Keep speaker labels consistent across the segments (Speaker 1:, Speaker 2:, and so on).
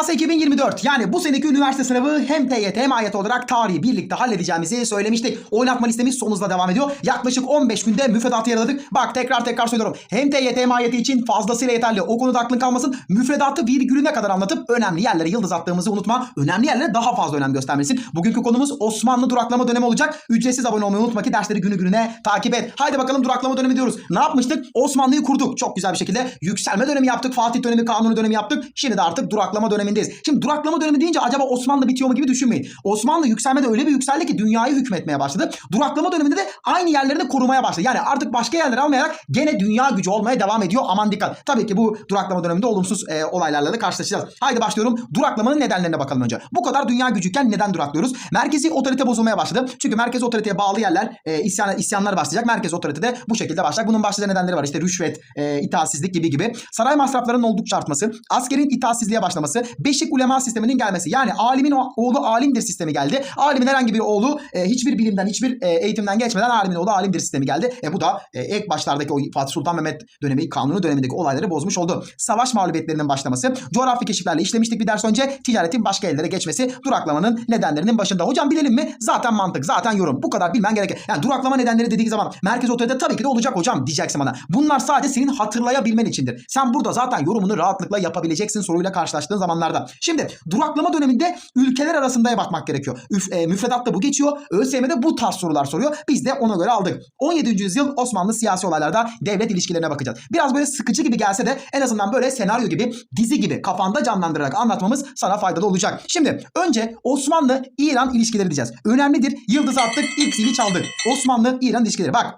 Speaker 1: YKS 2024 yani bu seneki üniversite sınavı hem TYT hem AYT olarak tarihi birlikte halledeceğimizi söylemiştik. Oynatma listemiz son devam ediyor. Yaklaşık 15 günde müfredatı yaraladık. Bak tekrar tekrar söylüyorum. Hem TYT hem AYT için fazlasıyla yeterli. O konuda aklın kalmasın. Müfredatı virgülüne kadar anlatıp önemli yerlere yıldız attığımızı unutma. Önemli yerlere daha fazla önem göstermelisin. Bugünkü konumuz Osmanlı duraklama dönemi olacak. Ücretsiz abone olmayı unutma ki dersleri günü gününe takip et. Haydi bakalım duraklama dönemi diyoruz. Ne yapmıştık? Osmanlı'yı kurduk. Çok güzel bir şekilde yükselme dönemi yaptık. Fatih dönemi, Kanuni dönemi yaptık. Şimdi de artık duraklama dönemindeyiz. Şimdi duraklama dönemi deyince acaba Osmanlı bitiyor mu gibi düşünmeyin. Osmanlı yükselmede öyle bir yükseldi ki dünyayı hükmetmeye başladı. Duraklama döneminde de aynı yerlerini korumaya başladı. Yani artık başka yerleri almayarak gene dünya gücü olmaya devam ediyor. Aman dikkat. Tabii ki bu duraklama döneminde olumsuz e, olaylarla da karşılaşacağız. Haydi başlıyorum. Duraklamanın nedenlerine bakalım önce. Bu kadar dünya gücüyken neden duraklıyoruz? Merkezi otorite bozulmaya başladı. Çünkü merkezi otoriteye bağlı yerler e, isyan, isyanlar başlayacak. Merkez otorite de bu şekilde başlayacak. Bunun başlıca nedenleri var. İşte rüşvet, e, itaatsizlik gibi gibi. Saray masraflarının oldukça artması, askerin itaatsizliğe başlaması, beşik ulema sisteminin gelmesi. Yani alimin oğlu alimdir sistemi geldi. Alimin herhangi bir oğlu e, hiçbir bilimden, hiçbir e, eğitimden geçmeden alimin oğlu alimdir sistemi geldi. E, bu da e, ilk başlardaki o Fatih Sultan Mehmet dönemi, kanunu dönemindeki olayları bozmuş oldu. Savaş mağlubiyetlerinin başlaması, coğrafi keşiflerle işlemiştik bir ders önce, ticaretin başka ellere geçmesi, duraklamanın nedenlerinin başında. Hocam bilelim mi? Zaten mantık, zaten yorum. Bu kadar bilmen gerek. Yani duraklama nedenleri dediği zaman merkez otorite tabii ki de olacak hocam diyeceksin bana. Bunlar sadece senin hatırlayabilmen içindir. Sen burada zaten yorumunu rahatlıkla yapabileceksin soruyla karşılaştığın zamanlarda. Şimdi duraklama döneminde ülkeler arasındaya bakmak gerekiyor. Üf, e, müfredatta bu geçiyor. ÖSYM'de bu tarz sorular soruyor. Biz de ona göre aldık. 17. yüzyıl Osmanlı siyasi olaylarda devlet ilişkilerine bakacağız. Biraz böyle sıkıcı gibi gelse de en azından böyle senaryo gibi, dizi gibi kafanda canlandırarak anlatmamız sana faydalı olacak. Şimdi önce Osmanlı-İran ilişkileri diyeceğiz. Önemlidir. Yıldız attık, ilk zili çaldık. Osmanlı-İran ilişkileri. Bak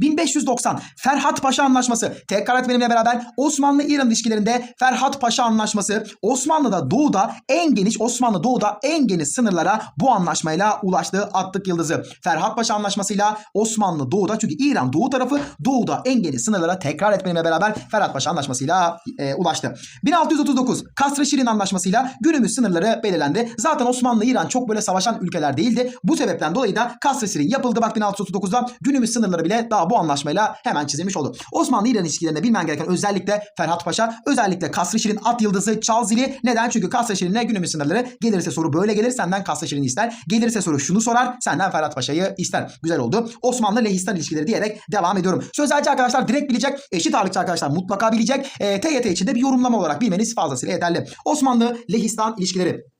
Speaker 1: 1590 Ferhat Paşa Anlaşması. Tekrar et benimle beraber Osmanlı-İran ilişkilerinde Ferhat Paşa Anlaşması Osmanlı'da doğuda en geniş Osmanlı doğuda en geniş sınırlara bu anlaşmayla ulaştı attık yıldızı. Ferhat Paşa Anlaşması'yla Osmanlı doğuda çünkü İran doğu tarafı doğuda en geniş sınırlara tekrar et benimle beraber Ferhat Paşa Anlaşması'yla e, ulaştı. 1639 Kasr-ı Şirin Anlaşması'yla günümüz sınırları belirlendi. Zaten Osmanlı-İran çok böyle savaşan ülkeler değildi. Bu sebepten dolayı da Kasr-ı Şirin yapıldı. Bak 1639'da günümüz sınırları bile daha bu anlaşmayla hemen çizilmiş oldu. Osmanlı-İran ilişkilerinde bilmen gereken özellikle Ferhat Paşa, özellikle Kasr-ı Şirin at yıldızı, çal zili. Neden? Çünkü Kasr-ı Şirin'e günümüz sınırları gelirse soru böyle gelir. Senden Kasr-ı Şirin'i ister. Gelirse soru şunu sorar. Senden Ferhat Paşa'yı ister. Güzel oldu. Osmanlı-Lehistan ilişkileri diyerek devam ediyorum. Sözelci arkadaşlar direkt bilecek. Eşit ağırlıkçı arkadaşlar mutlaka bilecek. E, TYT için de bir yorumlama olarak bilmeniz fazlasıyla yeterli. Osmanlı-Lehistan ilişkileri.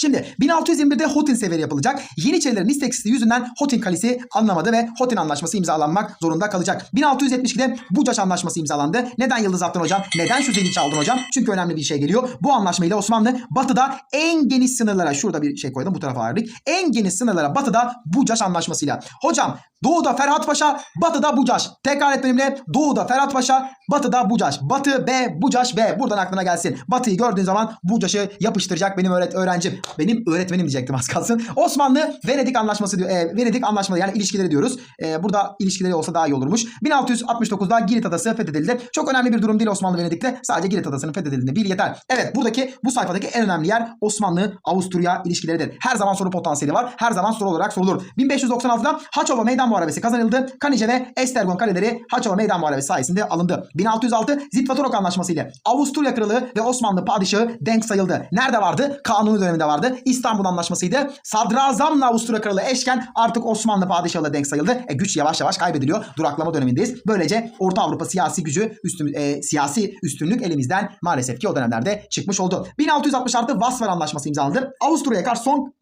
Speaker 1: Şimdi 1621'de Hotin seferi yapılacak. Yeniçerilerin isteksizliği yüzünden Hotin Kalesi anlamadı ve Hotin Anlaşması imzalanmak zorunda kalacak. 1672'de Bucaş Anlaşması imzalandı. Neden yıldız attın hocam? Neden şu zili çaldın hocam? Çünkü önemli bir şey geliyor. Bu anlaşmayla Osmanlı batıda en geniş sınırlara şurada bir şey koydum bu tarafa ayırdık. En geniş sınırlara batıda Bucaş Anlaşması'yla. Hocam Doğuda Ferhat Paşa, batıda Bucaş. Tekrar et benimle. Doğuda Ferhat Paşa, batıda Bucaş. Batı B, Bucaş B. Buradan aklına gelsin. Batıyı gördüğün zaman Bucaş'ı yapıştıracak benim öğret öğrencim. Benim öğretmenim diyecektim az kalsın. Osmanlı Venedik Anlaşması diyor. E, Venedik Anlaşması yani ilişkileri diyoruz. E, burada ilişkileri olsa daha iyi olurmuş. 1669'da Girit Adası fethedildi. Çok önemli bir durum değil Osmanlı Venedik'te. Sadece Girit Adası'nın fethedildiğini bil yeter. Evet buradaki bu sayfadaki en önemli yer Osmanlı Avusturya ilişkileridir. Her zaman soru potansiyeli var. Her zaman soru olarak sorulur. 1596'da Haçova Meydan Muharebesi kazanıldı. Kanice ve Estergon kaleleri Haçova Meydan Muharebesi sayesinde alındı. 1606 Zitvatorok Anlaşması ile Avusturya Kralı ve Osmanlı Padişahı denk sayıldı. Nerede vardı? Kanuni döneminde vardı. İstanbul Anlaşması'ydı. Sadrazamla Avusturya Kralı eşken artık Osmanlı Padişahı denk sayıldı. E, güç yavaş yavaş kaybediliyor. Duraklama dönemindeyiz. Böylece Orta Avrupa siyasi gücü, üstün, e, siyasi üstünlük elimizden maalesef ki o dönemlerde çıkmış oldu. 1666 Vasvar Anlaşması imzalandı. Avusturya'ya karşı son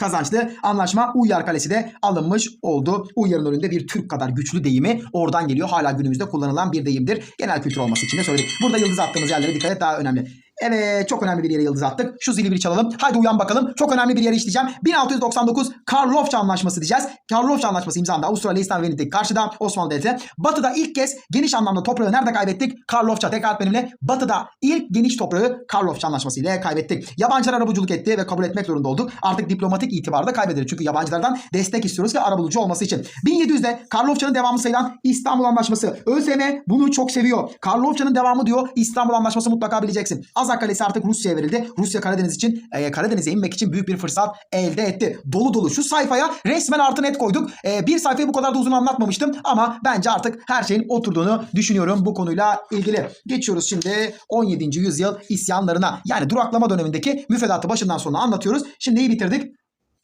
Speaker 1: kazançlı anlaşma Uyyar Kalesi de alınmış oldu. Uyyar'ın önünde bir Türk kadar güçlü deyimi oradan geliyor. Hala günümüzde kullanılan bir deyimdir. Genel kültür olması için de söyledik. Burada yıldız attığımız yerlere dikkat et daha önemli. Evet çok önemli bir yere yıldız attık. Şu zili bir çalalım. Haydi uyan bakalım. Çok önemli bir yere işleyeceğim. 1699 Karlofça Anlaşması diyeceğiz. Karlofça Anlaşması imzalandı. Avustralya, İslam ve karşıda Osmanlı Devleti. Batı'da ilk kez geniş anlamda toprağı nerede kaybettik? Karlofça. Tekrar benimle. Batı'da ilk geniş toprağı Karlofça Anlaşması ile kaybettik. Yabancılar arabuluculuk etti ve kabul etmek zorunda olduk. Artık diplomatik itibarı da kaybedilir. Çünkü yabancılardan destek istiyoruz ki arabulucu olması için. 1700'de Karlofça'nın devamı sayılan İstanbul Anlaşması. ÖSYM bunu çok seviyor. Karlofça'nın devamı diyor. İstanbul Anlaşması mutlaka bileceksin. Az Kazak Kalesi artık Rusya'ya verildi. Rusya Karadeniz için e, Karadeniz'e inmek için büyük bir fırsat elde etti. Dolu dolu şu sayfaya resmen artı net koyduk. E, bir sayfayı bu kadar da uzun anlatmamıştım ama bence artık her şeyin oturduğunu düşünüyorum bu konuyla ilgili. Geçiyoruz şimdi 17. yüzyıl isyanlarına. Yani duraklama dönemindeki müfredatı başından sonuna anlatıyoruz. Şimdi neyi bitirdik?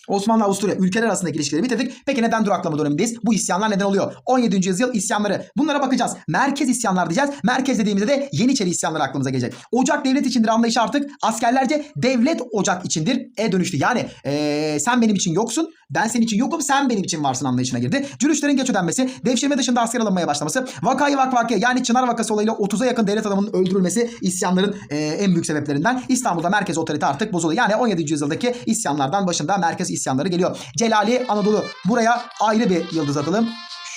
Speaker 1: Osmanlı Avusturya ülkeler arasındaki ilişkileri bitirdik. Peki neden duraklama dönemindeyiz? Bu isyanlar neden oluyor? 17. yüzyıl isyanları. Bunlara bakacağız. Merkez isyanlar diyeceğiz. Merkez dediğimizde de Yeniçeri isyanları aklımıza gelecek. Ocak devlet içindir anlayışı artık askerlerce devlet ocak içindir. E dönüştü. Yani ee, sen benim için yoksun. Ben senin için yokum. Sen benim için varsın anlayışına girdi. Cürüşlerin geç ödenmesi, devşirme dışında asker alınmaya başlaması, vakayı vak vakaya yani Çınar vakası olayıyla 30'a yakın devlet adamının öldürülmesi isyanların ee, en büyük sebeplerinden. İstanbul'da merkez otorite artık bozuluyor. Yani 17. yüzyıldaki isyanlardan başında merkez isyanları geliyor. Celali Anadolu. Buraya ayrı bir yıldız atalım.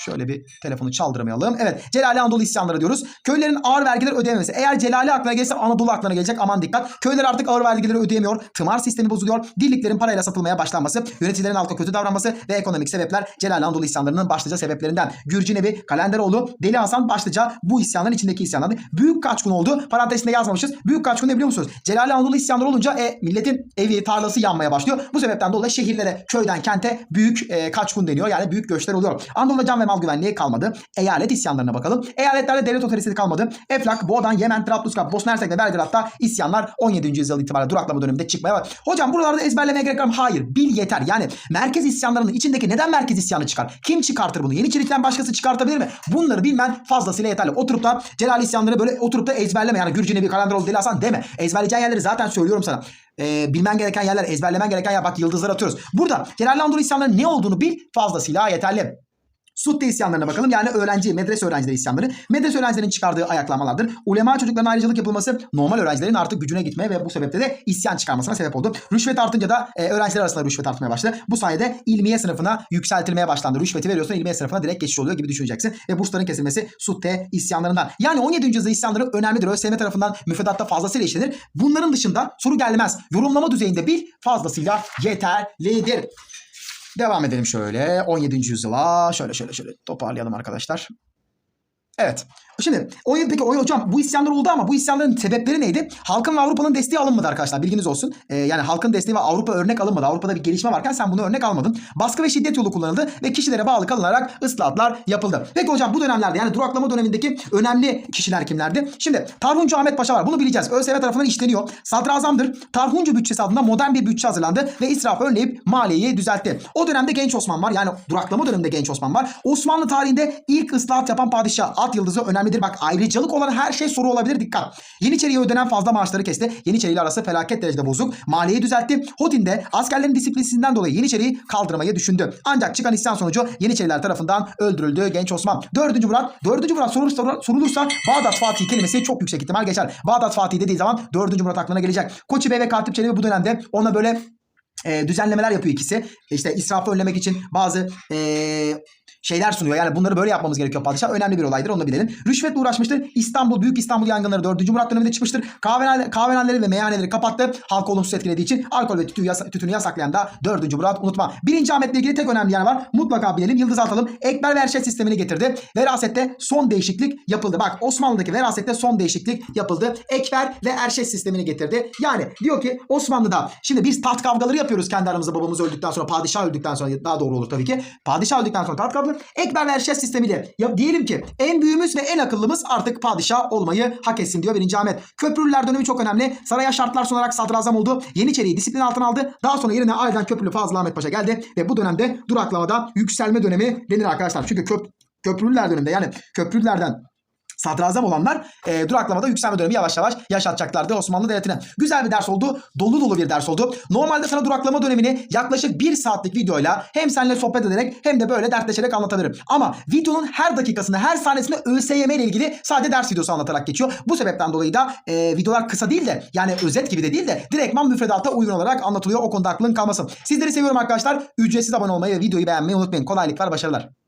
Speaker 1: Şöyle bir telefonu çaldırmayalım. Evet Celali Anadolu isyanları diyoruz. Köylerin ağır vergiler ödeyememesi. Eğer Celali aklına gelirse Anadolu aklına gelecek. Aman dikkat. Köyler artık ağır vergileri ödeyemiyor. Tımar sistemi bozuluyor. Dilliklerin parayla satılmaya başlanması. Yöneticilerin halka kötü davranması ve ekonomik sebepler Celali Anadolu isyanlarının başlıca sebeplerinden. Gürcü Nebi, Kalenderoğlu, Deli Hasan başlıca bu isyanların içindeki isyanlardı. Büyük kaçkın oldu. Parantezinde yazmamışız. Büyük kaçkın ne biliyor musunuz? Celali Anadolu isyanları olunca e, milletin evi, tarlası yanmaya başlıyor. Bu sebepten dolayı şehirlere, köyden kente büyük e, kaçkın deniyor. Yani büyük göçler oluyor. Anadolu'da can ve mal güvenliği kalmadı. Eyalet isyanlarına bakalım. Eyaletlerde devlet otoritesi kalmadı. Eflak, Boğdan, Yemen, Trablusgarp, Bosna Hersek ve Belgrad'da isyanlar 17. yüzyıl itibariyle duraklama döneminde çıkmaya var. Hocam buralarda ezberlemeye gerek var mı? Hayır. Bil yeter. Yani merkez isyanlarının içindeki neden merkez isyanı çıkar? Kim çıkartır bunu? Yeniçerikten başkası çıkartabilir mi? Bunları bilmen fazlasıyla yeterli. Oturup da Celal isyanları böyle oturup da ezberleme. Yani Gürcü Nebi, Kalenderoğlu, Deli Hasan deme. Ezberleyeceğin yerleri zaten söylüyorum sana. Ee, bilmen gereken yerler, ezberlemen gereken yer. Bak yıldızlar atıyoruz. Burada Celal Anadolu isyanlarının ne olduğunu bil fazlasıyla yeterli. Sutte isyanlarına bakalım. Yani öğrenci, medrese öğrencileri isyanları. Medrese öğrencilerin çıkardığı ayaklanmalardır. Ulema çocuklarına ayrıcalık yapılması normal öğrencilerin artık gücüne gitmeye ve bu sebeple de isyan çıkarmasına sebep oldu. Rüşvet artınca da e, öğrenciler arasında rüşvet artmaya başladı. Bu sayede ilmiye sınıfına yükseltilmeye başlandı. Rüşveti veriyorsun ilmiye sınıfına direkt geçiş oluyor gibi düşüneceksin. Ve bursların kesilmesi Sutte isyanlarından. Yani 17. yüzyılda isyanları önemlidir. ÖSYM tarafından müfredatta fazlasıyla işlenir. Bunların dışında soru gelmez. Yorumlama düzeyinde bil fazlasıyla yeterlidir. Devam edelim şöyle 17. yüzyıla. Şöyle şöyle şöyle toparlayalım arkadaşlar. Evet. Şimdi o yıl peki o yıl hocam bu isyanlar oldu ama bu isyanların sebepleri neydi? Halkın ve Avrupa'nın desteği alınmadı arkadaşlar. Bilginiz olsun. Ee, yani halkın desteği ve Avrupa örnek alınmadı. Avrupa'da bir gelişme varken sen bunu örnek almadın. Baskı ve şiddet yolu kullanıldı ve kişilere bağlı kalınarak ıslahatlar yapıldı. Peki hocam bu dönemlerde yani duraklama dönemindeki önemli kişiler kimlerdi? Şimdi Tarhuncu Ahmet Paşa var. Bunu bileceğiz. ÖSYM tarafından işleniyor. Sadrazamdır. Tarhuncu bütçesi adında modern bir bütçe hazırlandı ve israfı önleyip maliyeyi düzeltti. O dönemde Genç Osman var. Yani duraklama döneminde Genç Osman var. Osmanlı tarihinde ilk ıslahat yapan padişah. At yıldızı önemlidir. Bak ayrıcalık olan her şey soru olabilir. Dikkat. Yeniçeri'ye ödenen fazla maaşları kesti. Yeniçeri ile arası felaket derecede bozuk. Maliyeyi düzeltti. Hotin'de askerlerin disiplinsizliğinden dolayı Yeniçeri'yi kaldırmayı düşündü. Ancak çıkan isyan sonucu Yeniçeriler tarafından öldürüldü genç Osman. 4. Murat. 4. Murat sorulursa, sorulursa Bağdat Fatih kelimesi çok yüksek ihtimal geçer. Bağdat Fatih dediği zaman 4. Murat aklına gelecek. Koçi Bey ve Katip Çelebi bu dönemde ona böyle e, düzenlemeler yapıyor ikisi. İşte israfı önlemek için bazı e, şeyler sunuyor. Yani bunları böyle yapmamız gerekiyor padişah. Önemli bir olaydır onu da bilelim. Rüşvetle uğraşmıştır. İstanbul, Büyük İstanbul yangınları 4. Murat döneminde çıkmıştır. Kahvehane, kahvehaneleri ve meyhaneleri kapattı. Halkı olumsuz etkilediği için alkol ve tütünü, yasa, tütünü yasaklayan da 4. Murat unutma. 1. Ahmet'le ilgili tek önemli yer var. Mutlaka bilelim. Yıldız atalım. Ekber ve Erşet sistemini getirdi. Verasette son değişiklik yapıldı. Bak Osmanlı'daki verasette son değişiklik yapıldı. Ekber ve Erşet sistemini getirdi. Yani diyor ki Osmanlı'da şimdi biz taht kavgaları yapıyoruz kendi aramızda babamız öldükten sonra padişah öldükten sonra daha doğru olur tabii ki. Padişah öldükten sonra taht kavgaları Ekber ve Erşet sistemiyle ya diyelim ki en büyüğümüz ve en akıllımız artık padişah olmayı hak etsin diyor 1. Ahmet. Köprülüler dönemi çok önemli. Saraya şartlar sunarak sadrazam oldu. Yeniçeri'yi disiplin altına aldı. Daha sonra yerine aileden Köprülü Fazıl Ahmet Paşa geldi ve bu dönemde duraklamada yükselme dönemi denir arkadaşlar. Çünkü köp Köprülüler döneminde yani köprülülerden sadrazam olanlar e, duraklamada yükselme dönemi yavaş yavaş yaşatacaklardı Osmanlı Devleti'ne. Güzel bir ders oldu. Dolu dolu bir ders oldu. Normalde sana duraklama dönemini yaklaşık bir saatlik videoyla hem seninle sohbet ederek hem de böyle dertleşerek anlatabilirim. Ama videonun her dakikasında her sahnesinde ÖSYM ile ilgili sadece ders videosu anlatarak geçiyor. Bu sebepten dolayı da e, videolar kısa değil de yani özet gibi de değil de direktman müfredata uygun olarak anlatılıyor. O konuda aklın kalmasın. Sizleri seviyorum arkadaşlar. Ücretsiz abone olmayı ve videoyu beğenmeyi unutmayın. Kolaylıklar, başarılar.